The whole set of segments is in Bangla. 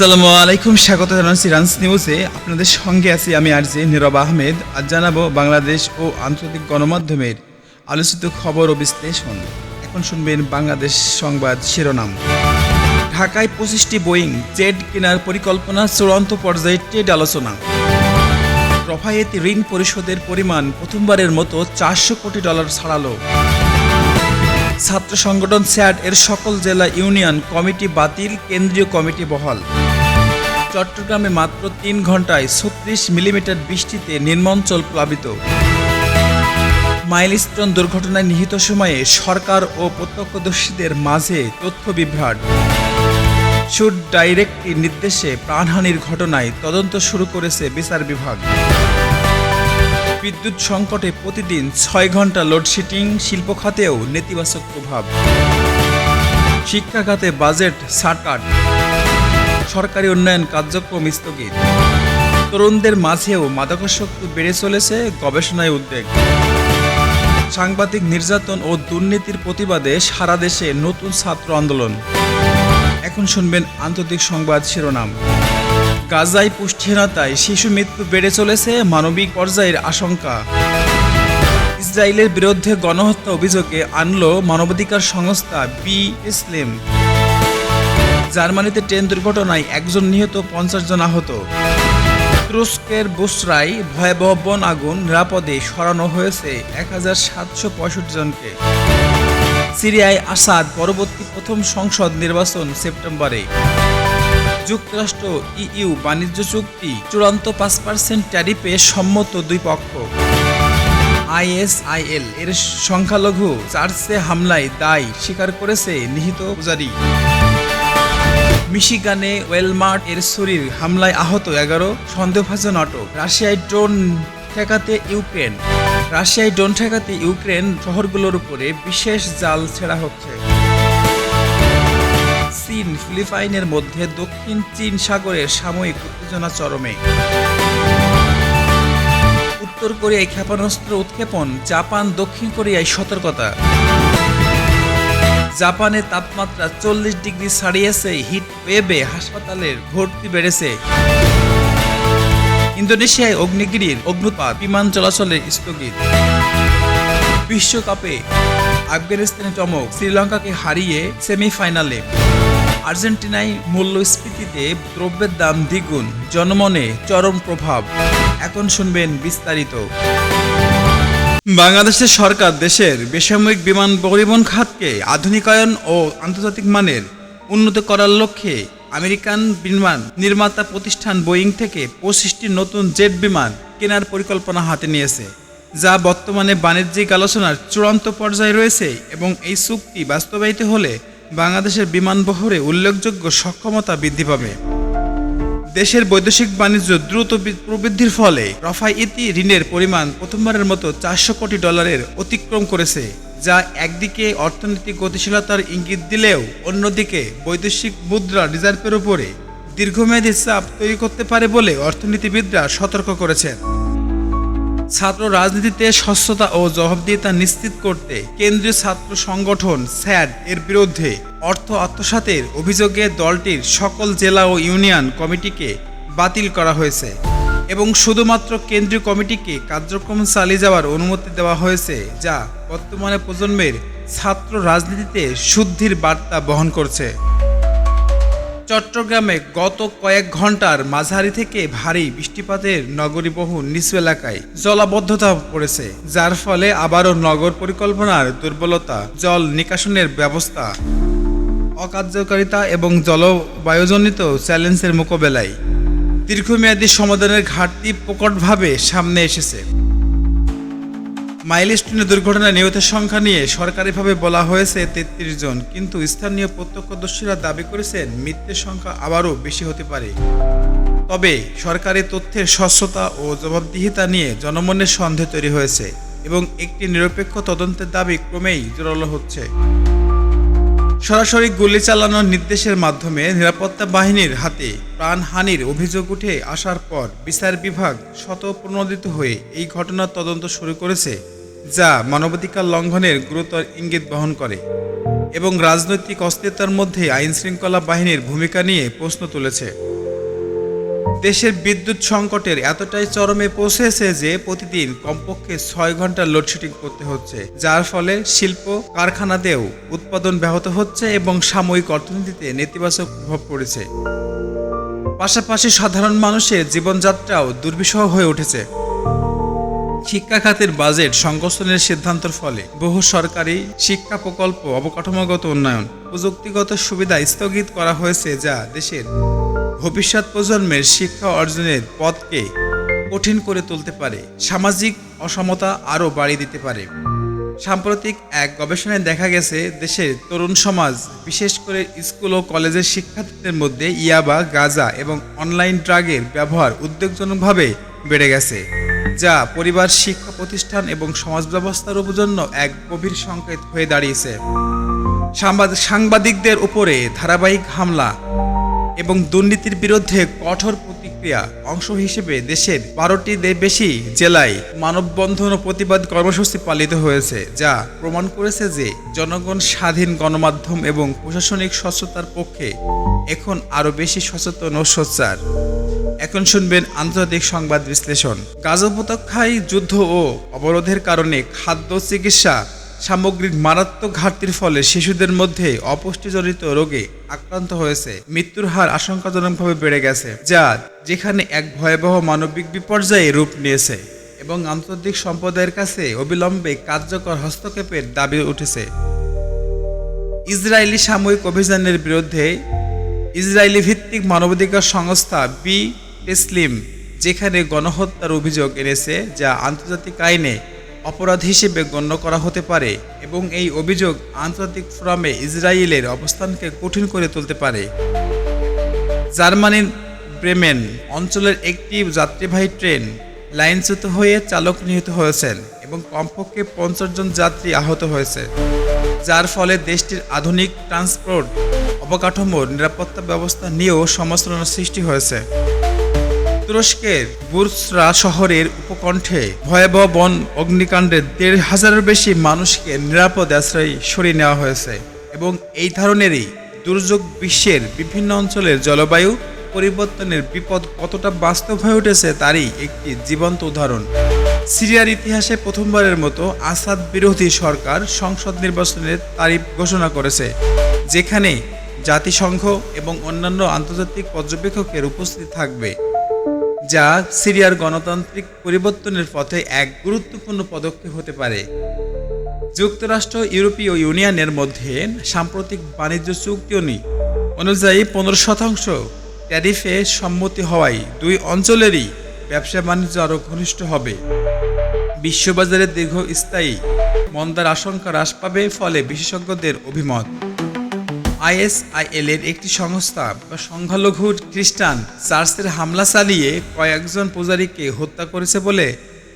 আসসালামু আলাইকুম, স্বাগত জানাচ্ছি রান্স নিউজে। আপনাদের সঙ্গে আছি আমি আর জে নীরব আহমেদ আজ জানাব বাংলাদেশ ও আন্তর্জাতিক গণমাধ্যমের আলোচিত খবর ও বিশ্লেষণ। এখন শুনবেন বাংলাদেশ সংবাদ শিরোনাম। ঢাকায় পঁচিশটি বোয়িং, জেট কেনার পরিকল্পনা, চূড়ান্ত পর্যায়ে ট্রেড আলোচনা। রফায়েত ঋণ পরিশোধের পরিমাণ প্রথমবারের মতো চারশো কোটি ডলার ছাড়ালো। ছাত্র সংগঠন স্যাট এর সকল জেলা ইউনিয়ন কমিটি বাতিল, কেন্দ্রীয় কমিটি বহাল। চট্টগ্রামে মাত্র তিন ঘন্টায় ছত্রিশ মিলিমিটার বৃষ্টিতে নির্মঞ্চল প্লাবিত। মাইলস্টোন দুর্ঘটনায় নিহিত সময়ে সরকার ও প্রত্যক্ষদর্শীদের মাঝে তথ্য বিভ্রাট। শুট ডাইরেক্টটির নির্দেশে প্রাণহানির ঘটনায় তদন্ত শুরু করেছে বিচার বিভাগ। বিদ্যুৎ সংকটে প্রতিদিন ছয় ঘণ্টা লোডশেডিং শিল্প খাতেও নেতিবাচক প্রভাব। শিক্ষা খাতে বাজেট সাটকাট সরকারি উন্নয়ন কার্যক্রম স্থগিত। তরুণদের মাঝেও মাদকাসক্তি বেড়ে চলেছে গবেষণায় উদ্বেগ। সাংবাদিক নির্যাতন ও দুর্নীতির প্রতিবাদে সারা দেশে নতুন ছাত্র আন্দোলন। এখন শুনবেন আন্তর্জাতিক সংবাদ শিরোনাম। গাজায় পুষ্টিহীনতায় শিশু মৃত্যু বেড়ে চলেছে মানবিক পর্যায়ের আশঙ্কা। ইসরায়েলের বিরুদ্ধে গণহত্যা অভিযোগে আনলো মানবাধিকার সংস্থা বি ইসলিম জার্মানিতে ট্রেন দুর্ঘটনায় একজন নিহত, পঞ্চাশ জন আহত। তুরস্কের বুসরায় ভয়াবহ বন আগুন নিরাপদে সরানো হয়েছে এক হাজার সাতশো পঁয়ষট্টি জনকে। সিরিয়ায় আসাদ পরবর্তী প্রথম সংসদ নির্বাচন সেপ্টেম্বরে। যুক্তরাষ্ট্র, ইইউ বাণিজ্য চুক্তি চূড়ান্ত পাঁচ পার্সেন্ট ট্যারিফে সম্মত দুই পক্ষ। আইএসআইএল এর সংখ্যালঘু চার্চে হামলায় দায় স্বীকার করেছে নিহিত পূজারি। মিশিগানে ওয়েলমার্ট এর শরীর হামলায় আহত এগারো, সন্দেহভাজন আটক। রাশিয়ায় ড্রোন ঠেকাতে ইউক্রেন। রাশিয়ায় ড্রোন ঠেকাতে ইউক্রেন শহরগুলোর উপরে বিশেষ জাল ছেড়া হচ্ছে। চীন, ফিলিপাইনের মধ্যে দক্ষিণ চীন সাগরের সাময়িক উত্তেজনা চরমে। উত্তর কোরিয়ায় ক্ষেপণাস্ত্র উৎক্ষেপণ, জাপান দক্ষিণ কোরিয়ায় সতর্কতা। জাপানে তাপমাত্রা চল্লিশ ডিগ্রি ছাড়িয়েছে, হিট ওয়েবে হাসপাতালের ভর্তি বেড়েছে। ইন্দোনেশিয়ায় অগ্নিগিরির অগ্নুৎপাত, বিমান চলাচলে স্থগিত। বিশ্বকাপে আফগানিস্তানে চমক, শ্রীলঙ্কাকে হারিয়ে সেমিফাইনালে। আর্জেন্টিনায় মূল্যস্ফীতিতে দ্রব্যের দাম দ্বিগুণ, জনমনে চরম প্রভাব। এখন শুনবেন বিস্তারিত। বাংলাদেশের সরকার দেশের বেসামরিক বিমান পরিবহন খাতকে আধুনিকায়ন ও আন্তর্জাতিক মানের উন্নত করার লক্ষ্যে আমেরিকান বিমান নির্মাতা প্রতিষ্ঠান বোয়িং থেকে পঁচিশটি নতুন জেট বিমান কেনার পরিকল্পনা হাতে নিয়েছে, যা বর্তমানে বাণিজ্যিক আলোচনার চূড়ান্ত পর্যায়ে রয়েছে এবং এই চুক্তি বাস্তবায়িত হলে বাংলাদেশের বিমান বহরে উল্লেখযোগ্য সক্ষমতা বৃদ্ধি পাবে। দেশের বৈদেশিক বাণিজ্য দ্রুত প্রবৃদ্ধির ফলে রফাই ইতি ঋণের পরিমাণ প্রথমবারের মতো চারশো কোটি ডলারের অতিক্রম করেছে, যা একদিকে অর্থনৈতিক গতিশীলতার ইঙ্গিত দিলেও অন্যদিকে বৈদেশিক মুদ্রা রিজার্ভের উপরে দীর্ঘমেয়াদী চাপ তৈরি করতে পারে বলে অর্থনীতিবিদরা সতর্ক করেছেন। ছাত্র রাজনীতিতে স্বচ্ছতা ও জবাবদিহিতা নিশ্চিত করতে কেন্দ্রীয় ছাত্র সংগঠন স্যাড এর বিরুদ্ধে অর্থ আত্মসাতের অভিযোগে দলটির সকল জেলা ও ইউনিয়ন কমিটিকে বাতিল করা হয়েছে এবং শুধুমাত্র কেন্দ্রীয় কমিটিকে কার্যক্রম চালিয়ে যাওয়ার অনুমতি দেওয়া হয়েছে, যা বর্তমানে প্রজন্মের ছাত্র রাজনীতিতে শুদ্ধির বার্তা বহন করছে। চট্টগ্রামে গত কয়েক ঘণ্টার মাঝারি থেকে ভারী বৃষ্টিপাতের নগরীবহু নিচু এলাকায় জলাবদ্ধতা পড়েছে, যার ফলে আবারও নগর পরিকল্পনার দুর্বলতা, জল নিকাশনের ব্যবস্থা, অকার্যকারিতা এবং জলবায়ুজনিত চ্যালেঞ্জের মোকাবেলায় দীর্ঘমেয়াদী সমাধানের ঘাটতি প্রকটভাবে সামনে এসেছে। মাইলস্টোনে দুর্ঘটনায় নিহতের সংখ্যা নিয়ে সরকারিভাবে বলা হয়েছে তেত্রিশ জন, কিন্তু স্থানীয় প্রত্যক্ষদর্শীরা দাবি করেছেন মৃত্যুর সংখ্যা আবারও বেশি হতে পারে। তবে সরকারি তথ্যের স্বচ্ছতা ও জবাবদিহিতা নিয়ে জনমনের সন্দেহ তৈরি হয়েছে এবং একটি নিরপেক্ষ তদন্তের দাবি ক্রমেই জোরালো হচ্ছে। সরাসরি গুলি চালানোর নির্দেশের মাধ্যমে নিরাপত্তা বাহিনীর হাতে প্রাণহানির অভিযোগ উঠে আসার পর বিচার বিভাগ শতপ্রণোদিত হয়ে এই ঘটনার তদন্ত শুরু করেছে, যা মানবাধিকার লঙ্ঘনের গুরুতর ইঙ্গিত বহন করে এবং রাজনৈতিক অস্থিরতার মধ্যে আইনশৃঙ্খলা বাহিনীর ভূমিকা নিয়ে প্রশ্ন তুলেছে। দেশের বিদ্যুৎ সংকটের এতটাই চরমে পৌঁছেছে যে প্রতিদিন কমপক্ষে ছয় ঘণ্টা লোডশেডিং করতে হচ্ছে, যার ফলে শিল্প কারখানাতেও উৎপাদন ব্যাহত হচ্ছে এবং সাময়িক অর্থনীতিতে নেতিবাচক প্রভাব পড়েছে। পাশাপাশি সাধারণ মানুষের জীবনযাত্রাও দুর্বিষহ হয়ে উঠেছে। শিক্ষা খাতের বাজেট সংকোচনের সিদ্ধান্তের ফলে বহু সরকারি শিক্ষা প্রকল্প অবকাঠামোগত উন্নয়ন, প্রযুক্তিগত সুবিধা স্থগিত করা হয়েছে যা দেশের ভবিষ্যৎ প্রজন্মের শিক্ষা অর্জনের পথকে কঠিন করে তুলতে পারে। সামাজিক অসমতা আরও বাড়িয়ে দিতে পারে। সাম্প্রতিক এক গবেষণায় দেখা গেছে, দেশের তরুণ সমাজ, বিশেষ করে স্কুল ও কলেজের শিক্ষার্থীদের মধ্যে ইয়াবা, গাঁজা এবং অনলাইন ড্রাগের ব্যবহার উদ্বেগজনকভাবে বেড়ে গেছে, যা পরিবার, শিক্ষা প্রতিষ্ঠান এবং সমাজ ব্যবস্থার জন্য এক গভীর সংকেত হয়ে দাঁড়িয়েছে। সাংবাদ- সাংবাদিকদের উপরে ধারাবাহিক হামলা এবং দুর্নীতির বিরুদ্ধে কঠোর প্রতিক্রিয়া অংশ হিসেবে দেশের বারোটি বেশি জেলায় মানববন্ধন ও প্রতিবাদ কর্মসূচি পালিত হয়েছে, যা প্রমাণ করেছে যে জনগণ স্বাধীন গণমাধ্যম এবং প্রশাসনিক স্বচ্ছতার পক্ষে এখন আরও বেশি সচেতন ও সোচ্চার। এখন শুনবেন আন্তর্জাতিক সংবাদ বিশ্লেষণ। গাজা উপত্যকায় যুদ্ধ ও অবরোধের কারণে খাদ্য চিকিৎসা সামগ্রিক মারাত্মক ঘাটতির ফলে শিশুদের মধ্যে অপুষ্টিজনিত রোগে আক্রান্ত হয়েছে। মৃত্যুর হার আশঙ্কাজনকভাবে বেড়ে গেছে, যা যেখানে এক ভয়াবহ মানবিক বিপর্যয়ে রূপ নিয়েছে এবং আন্তর্জাতিক সম্প্রদায়ের কাছে অবিলম্বে কার্যকর হস্তক্ষেপের দাবি উঠেছে। ইসরায়েলি সাময়িক অভিযানের বিরুদ্ধে ইসরায়েলি ভিত্তিক মানবাধিকার সংস্থা বি টেসলিম, যেখানে গণহত্যার অভিযোগ এনেছে, যা আন্তর্জাতিক আইনে অপরাধ হিসেবে গণ্য করা হতে পারে এবং এই অভিযোগ আন্তর্জাতিক ফোরামে ইসরায়েলের অবস্থানকে কঠিন করে তুলতে পারে। জার্মানির ব্রেমেন অঞ্চলের একটি যাত্রীবাহী ট্রেন লাইনচ্যুত হয়ে চালক নিহত হয়েছেন এবং কমপক্ষে পঞ্চাশ জন যাত্রী আহত হয়েছে, যার ফলে দেশটির আধুনিক ট্রান্সপোর্ট, অবকাঠামোর নিরাপত্তা ব্যবস্থা নিয়েও সমস্যার সৃষ্টি হয়েছে। তুরস্কের বুরসরা শহরের উপকণ্ঠে ভয়াবহ বন অগ্নিকাণ্ডে দেড় হাজারের বেশি মানুষকে নিরাপদ আশ্রয় সরিয়ে নেওয়া হয়েছে এবং এই ধরনেরই দুর্যোগ বিশ্বের বিভিন্ন অঞ্চলের জলবায়ু পরিবর্তনের বিপদ কতটা বাস্তব হয়ে উঠেছে তারই একটি জীবন্ত উদাহরণ। সিরিয়ার ইতিহাসে প্রথমবারের মতো আসাদ বিরোধী সরকার সংসদ নির্বাচনের তারিখ ঘোষণা করেছে, যেখানে জাতিসংঘ এবং অন্যান্য আন্তর্জাতিক পর্যবেক্ষকের উপস্থিতি থাকবে। যা সিরিয়ার গণতান্ত্রিক পরিবর্তনের পথে এক গুরুত্বপূর্ণ পদক্ষেপ হতে পারে। যুক্তরাষ্ট্র, ইউরোপীয় ইউনিয়নের মধ্যে সাম্প্রতিক বাণিজ্য চুক্তি অনু- অনুযায়ী পনেরো শতাংশ ট্যারিফে সম্মতি হওয়ায় দুই অঞ্চলেরই ব্যবসা বাণিজ্য আরও ঘনিষ্ঠ হবে। বিশ্ববাজারে দীর্ঘস্থায়ী মন্দার আশঙ্কা হ্রাস পাবে ফলে বিশেষজ্ঞদের অভিমত। আইএসআইএল এর একটি সংস্থা বা সংখ্যালঘু খ্রিস্টান চার্চের হামলা চালিয়ে কয়েকজন পূজারীকে হত্যা করেছে বলে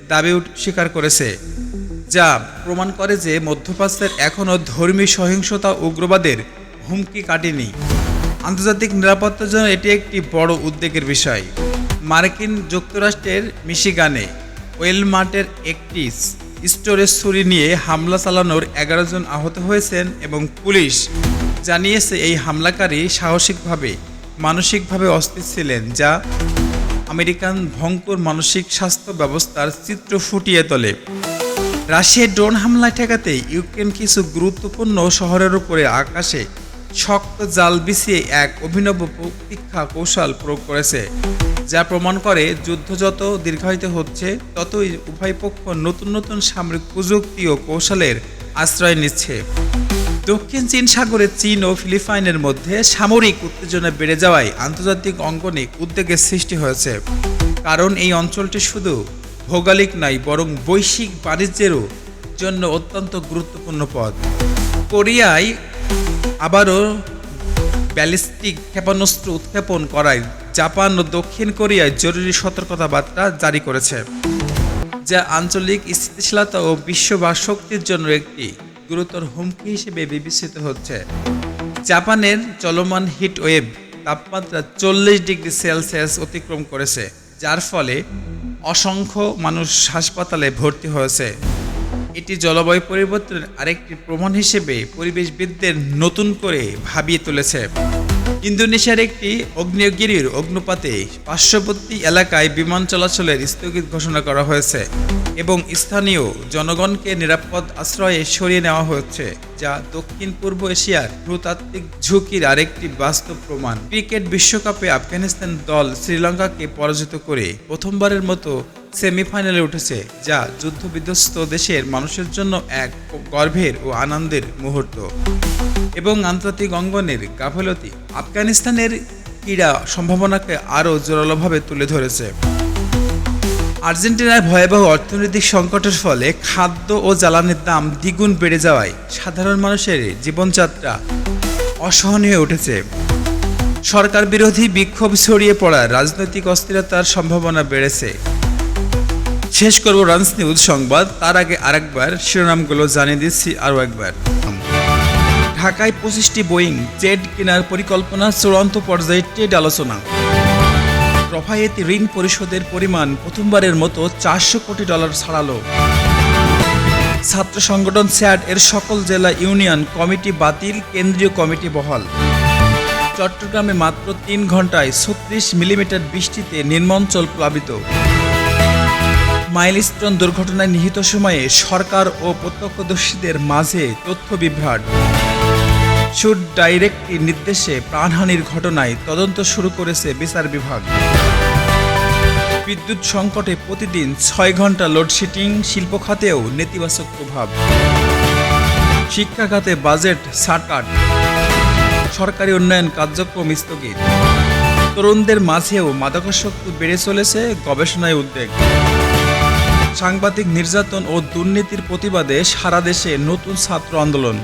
দাবি স্বীকার করেছে, যা প্রমাণ করে যে মধ্যপ্রাচ্যের এখনও ধর্মী সহিংসতা উগ্রবাদের হুমকি কাটেনি। আন্তর্জাতিক নিরাপত্তার জন্য এটি একটি বড় উদ্বেগের বিষয়। মার্কিন যুক্তরাষ্ট্রের মিশিগানে ওয়েলমার্টের একটি স্টোরেজ ছুরি নিয়ে হামলা চালানোর এগারো জন আহত হয়েছেন এবং পুলিশ জানিয়েছে এই হামলাকারী সাহসিকভাবে, মানসিকভাবে অস্থির ছিলেন, যা আমেরিকান ভয়ঙ্কর মানসিক স্বাস্থ্য ব্যবস্থার চিত্র ফুটিয়ে তোলে। রাশিয়ার ড্রোন হামলা ঠেকাতে ইউক্রেন কিছু গুরুত্বপূর্ণ শহরের উপরে আকাশে শক্ত জাল বিছিয়ে এক অভিনব প্রতীক্ষা কৌশল প্রয়োগ করেছে, যা প্রমাণ করে যুদ্ধ যত দীর্ঘায়িত হচ্ছে, ততই উভয় পক্ষ নতুন নতুন সামরিক প্রযুক্তি ও কৌশলের আশ্রয় নিচ্ছে। দক্ষিণ চীন সাগরে চীন ও ফিলিপাইনের মধ্যে সামরিক উত্তেজনা বেড়ে যাওয়ায় আন্তর্জাতিক অঙ্গনে উদ্বেগের সৃষ্টি হয়েছে। কারণ এই অঞ্চলটি শুধু ভৌগোলিক নয়, বরং বৈশ্বিক বাণিজ্যেরও জন্য অত্যন্ত গুরুত্বপূর্ণ পথ। কোরিয়ায় আবারও ব্যালিস্টিক ক্ষেপণাস্ত্র উৎক্ষেপণ করায় জাপান ও দক্ষিণ কোরিয়ায় জরুরি সতর্কতা বার্তা জারি করেছে, যা আঞ্চলিক স্থিতিশীলতা ও বিশ্ব বা শক্তির জন্য একটি গুরুতর হুমকি হিসেবে বিবেচিত হচ্ছে। জাপানের চলমান হিট ওয়েভ তাপমাত্রা চল্লিশ ডিগ্রি সেলসিয়াস অতিক্রম করেছে, যার ফলে অসংখ্য মানুষ হাসপাতালে ভর্তি হয়েছে। এটি জলবায়ু পরিবর্তনের আরেকটি প্রমাণ হিসেবে পরিবেশবিদদের নতুন করে ভাবিয়ে তুলেছে। ইন্দোনেশিয়ার একটি অগ্নেয়গিরির অগ্নুপাতে পার্শ্ববর্তী এলাকায় বিমান চলাচলের স্থগিত ঘোষণা করা হয়েছে এবং স্থানীয় জনগণকে নিরাপদ আশ্রয়ে সরিয়ে নেওয়া হচ্ছে যা দক্ষিণ পূর্ব এশিয়ার ভূতাত্ত্বিক ঝুঁকির আরেকটি বাস্তব প্রমাণ। ক্রিকেট বিশ্বকাপে আফগানিস্তান দল শ্রীলঙ্কাকে পরাজিত করে প্রথমবারের মতো সেমিফাইনালে উঠেছে, যা যুদ্ধবিধ্বস্ত দেশের মানুষের জন্য এক গর্বের ও আনন্দের মুহূর্ত। এবং আন্তর্জাতিক অঙ্গনের গাফলতি আফগানিস্তানের ক্রীড়া সম্ভাবনাকে আরও জোরালোভাবে তুলে ধরেছে। আর্জেন্টিনার ভয়াবহ অর্থনৈতিক সংকটের ফলে খাদ্য ও জ্বালানির দাম দ্বিগুণ বেড়ে যাওয়ায় সাধারণ মানুষের জীবনযাত্রা অসহনীয় হয়ে উঠেছে। সরকার বিরোধী বিক্ষোভ ছড়িয়ে পড়ার রাজনৈতিক অস্থিরতার সম্ভাবনা বেড়েছে। শেষ করব রানস নিউজ সংবাদ, তার আগে আরেকবার শিরোনামগুলো জানিয়ে দিচ্ছি আরও একবার। ঢাকায় পঁচিশটি বোয়িং জেড কেনার পরিকল্পনা, চূড়ান্ত পর্যায়ে ট্রেড আলোচনা। রফায়েতি ঋণ পরিশোধের পরিমাণ প্রথমবারের মতো চারশো কোটি ডলার ছাড়ালো। ছাত্র সংগঠন স্যাড এর সকল জেলা ইউনিয়ন কমিটি বাতিল, কেন্দ্রীয় কমিটি বহাল। চট্টগ্রামে মাত্র তিন ঘন্টায় ছত্রিশ মিলিমিটার বৃষ্টিতে নির্মঞ্চল প্লাবিত। মাইলস্টোন দুর্ঘটনায় নিহিত সময়ে সরকার ও প্রত্যক্ষদর্শীদের মাঝে তথ্য বিভ্রাট। শুট ডাইরেক্টের নির্দেশে প্রাণহানির ঘটনায় তদন্ত শুরু করেছে বিচার বিভাগ। বিদ্যুৎ সংকটে প্রতিদিন ছয় ঘণ্টা লোডশেডিং শিল্প খাতেও নেতিবাচক প্রভাব। শিক্ষা খাতে বাজেট সাটকাট সরকারি উন্নয়ন কার্যক্রম স্থগিত। তরুণদের মাঝেও মাদকাসক্তি বেড়ে চলেছে গবেষণায় উদ্বেগ। সাংবাদিক নির্যাতন ও দুর্নীতির প্রতিবাদে সারা দেশে নতুন ছাত্র আন্দোলন।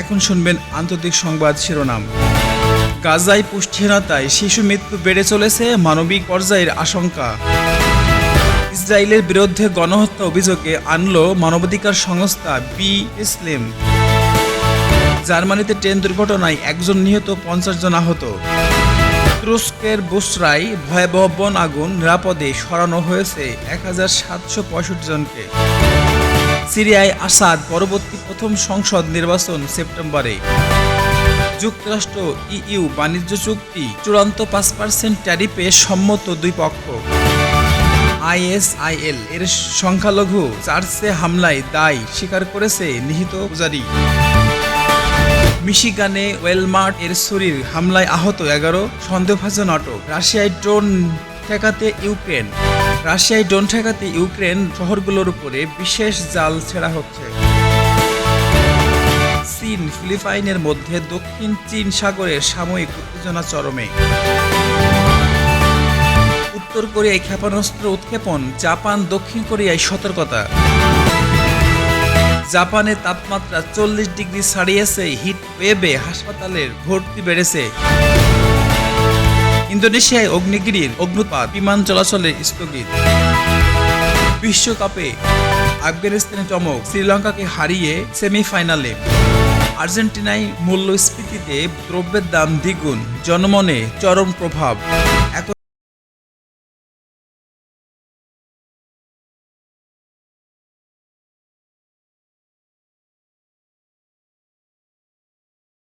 এখন শুনবেন আন্তর্জাতিক সংবাদ শিরোনাম। গাজায় পুষ্টিহীনতায় শিশু মৃত্যু বেড়ে চলেছে মানবিক পর্যায়ের আশঙ্কা। ইসরায়েলের বিরুদ্ধে গণহত্যা অভিযোগে আনলো মানবাধিকার সংস্থা বি ইসলিম। জার্মানিতে ট্রেন দুর্ঘটনায় একজন নিহত, পঞ্চাশ জন আহত। তুরস্কের বুসরায় ভয়াবহ বন আগুন নিরাপদে সরানো হয়েছে এক হাজার সাতশো পঁয়ষট্টি জনকে। সিরিয়ায় আসাদ পরবর্তী প্রথম সংসদ নির্বাচন সেপ্টেম্বরে। যুক্তরাষ্ট্র, ইইউ বাণিজ্য চুক্তি চূড়ান্ত পাঁচ পার্সেন্ট ট্যারিফে সম্মত দুই পক্ষ। আইএসআইএল এর সংখ্যালঘু চার্চে হামলায় দায় স্বীকার করেছে নিহিত পূজারী। মিশিগানে ওয়েলমার্ট এর শরীর হামলায় আহত এগারো, সন্দেহভাজন আটক। রাশিয়ায় ড্রোন ঠেকাতে ইউক্রেন। রাশিয়ায় ড্রোন ঠেকাতে ইউক্রেন শহরগুলোর উপরে বিশেষ জাল ছেড়া হচ্ছে। চীন, ফিলিপাইনের মধ্যে দক্ষিণ চীন সাগরের সাময়িক উত্তেজনা চরমে। উত্তর কোরিয়ায় ক্ষেপণাস্ত্র উৎক্ষেপণ, জাপান দক্ষিণ কোরিয়ায় সতর্কতা। জাপানে তাপমাত্রা চল্লিশ ডিগ্রি ছাড়িয়েছে হিট ওয়েবে হাসপাতালের ভর্তি বেড়েছে। ইন্দোনেশিয়ায় অগ্নিগিরির অগ্নুৎপাত, বিমান চলাচলে স্থগিত। বিশ্বকাপে আফগানিস্তানে চমক, শ্রীলঙ্কাকে হারিয়ে সেমিফাইনালে। আর্জেন্টিনায় মূল্যস্ফীতিতে দ্রব্যের দাম দ্বিগুণ, জনমনে চরম প্রভাব। এখন